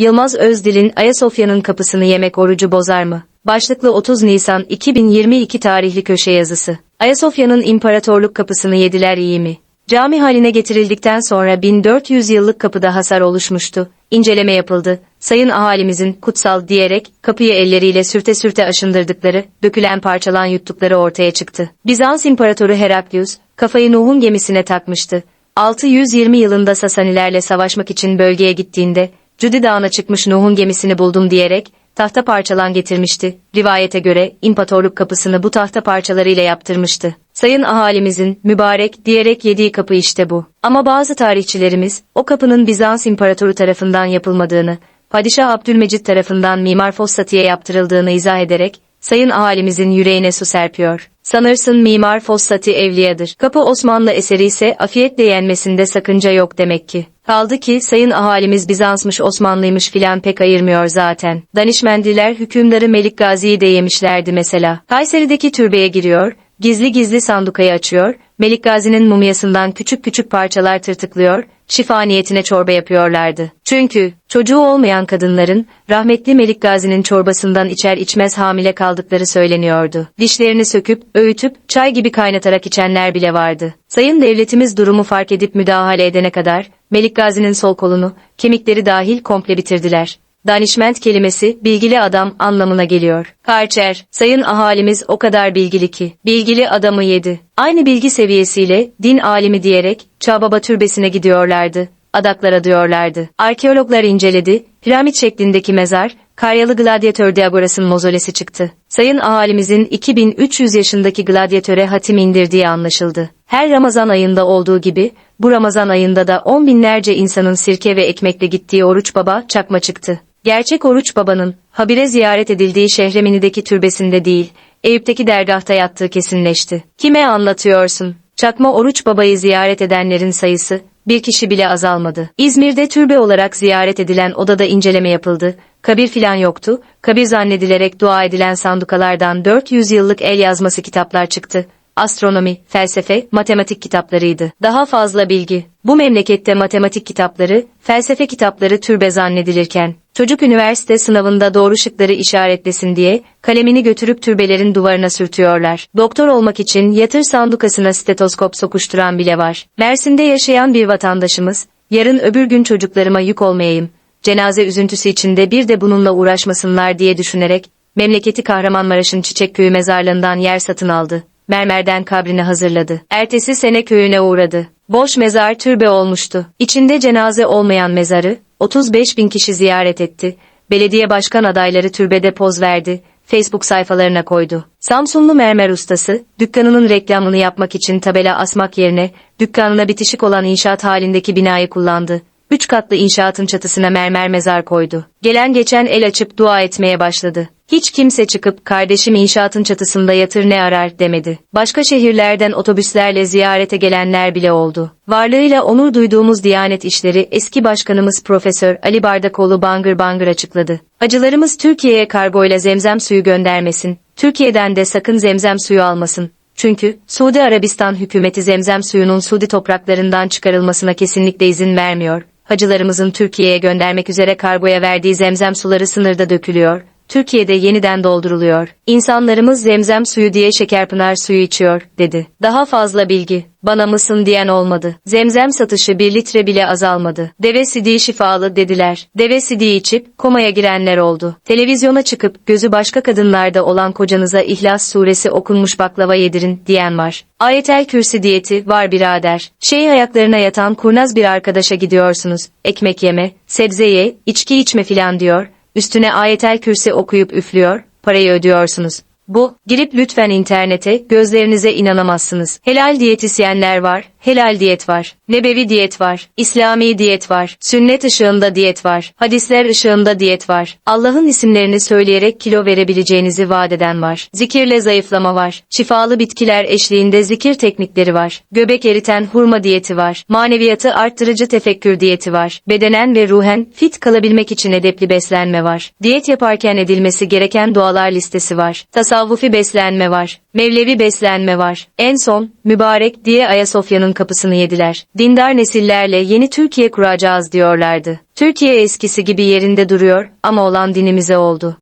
Yılmaz Özdil'in Ayasofya'nın kapısını yemek orucu bozar mı? Başlıklı 30 Nisan 2022 tarihli köşe yazısı. Ayasofya'nın imparatorluk kapısını yediler iyi mi? Cami haline getirildikten sonra 1400 yıllık kapıda hasar oluşmuştu. İnceleme yapıldı. Sayın ahalimizin kutsal diyerek kapıyı elleriyle sürte sürte aşındırdıkları, dökülen parçalan yuttukları ortaya çıktı. Bizans İmparatoru Heraklius, kafayı Nuh'un gemisine takmıştı. 620 yılında Sasanilerle savaşmak için bölgeye gittiğinde, Cudi Dağı'na çıkmış Nuh'un gemisini buldum diyerek, tahta parçalan getirmişti. Rivayete göre imparatorluk kapısını bu tahta parçalarıyla yaptırmıştı. Sayın ahalimizin mübarek diyerek yediği kapı işte bu. Ama bazı tarihçilerimiz o kapının Bizans İmparatoru tarafından yapılmadığını, Padişah Abdülmecit tarafından Mimar Fossati'ye yaptırıldığını izah ederek sayın ahalimizin yüreğine su serpiyor. Sanırsın Mimar Fossati evliyadır. Kapı Osmanlı eseri ise afiyetle yenmesinde sakınca yok demek ki. Kaldı ki sayın ahalimiz Bizansmış Osmanlıymış filan pek ayırmıyor zaten. Danişmendiler hükümdarı Melik Gazi'yi de yemişlerdi mesela. Kayseri'deki türbeye giriyor, gizli gizli sandukayı açıyor, Melik Gazi'nin mumyasından küçük küçük parçalar tırtıklıyor, şifa niyetine çorba yapıyorlardı. Çünkü çocuğu olmayan kadınların rahmetli Melik Gazi'nin çorbasından içer içmez hamile kaldıkları söyleniyordu. Dişlerini söküp, öğütüp, çay gibi kaynatarak içenler bile vardı. Sayın devletimiz durumu fark edip müdahale edene kadar Melik Gazi'nin sol kolunu, kemikleri dahil komple bitirdiler. Danişment kelimesi bilgili adam anlamına geliyor. Karçer, sayın ahalimiz o kadar bilgili ki, bilgili adamı yedi. Aynı bilgi seviyesiyle din alimi diyerek Çağbaba türbesine gidiyorlardı. Adaklara diyorlardı. Arkeologlar inceledi, piramit şeklindeki mezar, Karyalı gladyatör Diagoras'ın mozolesi çıktı. Sayın ahalimizin 2300 yaşındaki gladyatöre hatim indirdiği anlaşıldı. Her Ramazan ayında olduğu gibi, bu Ramazan ayında da on binlerce insanın sirke ve ekmekle gittiği Oruç Baba çakma çıktı. Gerçek Oruç Baba'nın, habire ziyaret edildiği Şehremini'deki türbesinde değil, Eyüp'teki dergahta yattığı kesinleşti. Kime anlatıyorsun? Çakma Oruç Baba'yı ziyaret edenlerin sayısı, bir kişi bile azalmadı. İzmir'de türbe olarak ziyaret edilen odada inceleme yapıldı. Kabir filan yoktu. Kabir zannedilerek dua edilen sandukalardan 400 yıllık el yazması kitaplar çıktı. Astronomi, felsefe, matematik kitaplarıydı. Daha fazla bilgi. Bu memlekette matematik kitapları, felsefe kitapları türbe zannedilirken, çocuk üniversite sınavında doğru şıkları işaretlesin diye, kalemini götürüp türbelerin duvarına sürtüyorlar. Doktor olmak için yatır sandukasına stetoskop sokuşturan bile var. Mersin'de yaşayan bir vatandaşımız, yarın öbür gün çocuklarıma yük olmayayım, cenaze üzüntüsü içinde bir de bununla uğraşmasınlar diye düşünerek, memleketi Kahramanmaraş'ın Çiçekköy'ü mezarlığından yer satın aldı mermerden kabrini hazırladı. Ertesi sene köyüne uğradı. Boş mezar türbe olmuştu. İçinde cenaze olmayan mezarı 35 bin kişi ziyaret etti. Belediye başkan adayları türbede poz verdi. Facebook sayfalarına koydu. Samsunlu mermer ustası, dükkanının reklamını yapmak için tabela asmak yerine, dükkanına bitişik olan inşaat halindeki binayı kullandı. Üç katlı inşaatın çatısına mermer mezar koydu. Gelen geçen el açıp dua etmeye başladı. Hiç kimse çıkıp kardeşim inşaatın çatısında yatır ne arar demedi. Başka şehirlerden otobüslerle ziyarete gelenler bile oldu. Varlığıyla onur duyduğumuz Diyanet İşleri eski başkanımız Profesör Ali Bardakoğlu bangır bangır açıkladı. Acılarımız Türkiye'ye kargoyla zemzem suyu göndermesin. Türkiye'den de sakın zemzem suyu almasın. Çünkü Suudi Arabistan hükümeti zemzem suyunun Suudi topraklarından çıkarılmasına kesinlikle izin vermiyor. Hacılarımızın Türkiye'ye göndermek üzere kargoya verdiği zemzem suları sınırda dökülüyor. Türkiye'de yeniden dolduruluyor. İnsanlarımız zemzem suyu diye şekerpınar suyu içiyor, dedi. Daha fazla bilgi, bana mısın diyen olmadı. Zemzem satışı bir litre bile azalmadı. Deve sidiği şifalı dediler. Deve sidiği içip komaya girenler oldu. Televizyona çıkıp gözü başka kadınlarda olan kocanıza İhlas suresi okunmuş baklava yedirin diyen var. Ayetel kürsi diyeti var birader. Şey ayaklarına yatan kurnaz bir arkadaşa gidiyorsunuz. Ekmek yeme, sebze ye, içki içme filan diyor üstüne ayetel kürsi okuyup üflüyor, parayı ödüyorsunuz. Bu, girip lütfen internete, gözlerinize inanamazsınız. Helal diyetisyenler var, helal diyet var. Nebevi diyet var, İslami diyet var, sünnet ışığında diyet var, hadisler ışığında diyet var. Allah'ın isimlerini söyleyerek kilo verebileceğinizi vaat eden var. Zikirle zayıflama var. Şifalı bitkiler eşliğinde zikir teknikleri var. Göbek eriten hurma diyeti var. Maneviyatı arttırıcı tefekkür diyeti var. Bedenen ve ruhen fit kalabilmek için edepli beslenme var. Diyet yaparken edilmesi gereken dualar listesi var. Tasavvuf Tasavvufi beslenme var. Mevlevi beslenme var. En son, mübarek diye Ayasofya'nın kapısını yediler. Dindar nesillerle yeni Türkiye kuracağız diyorlardı. Türkiye eskisi gibi yerinde duruyor ama olan dinimize oldu.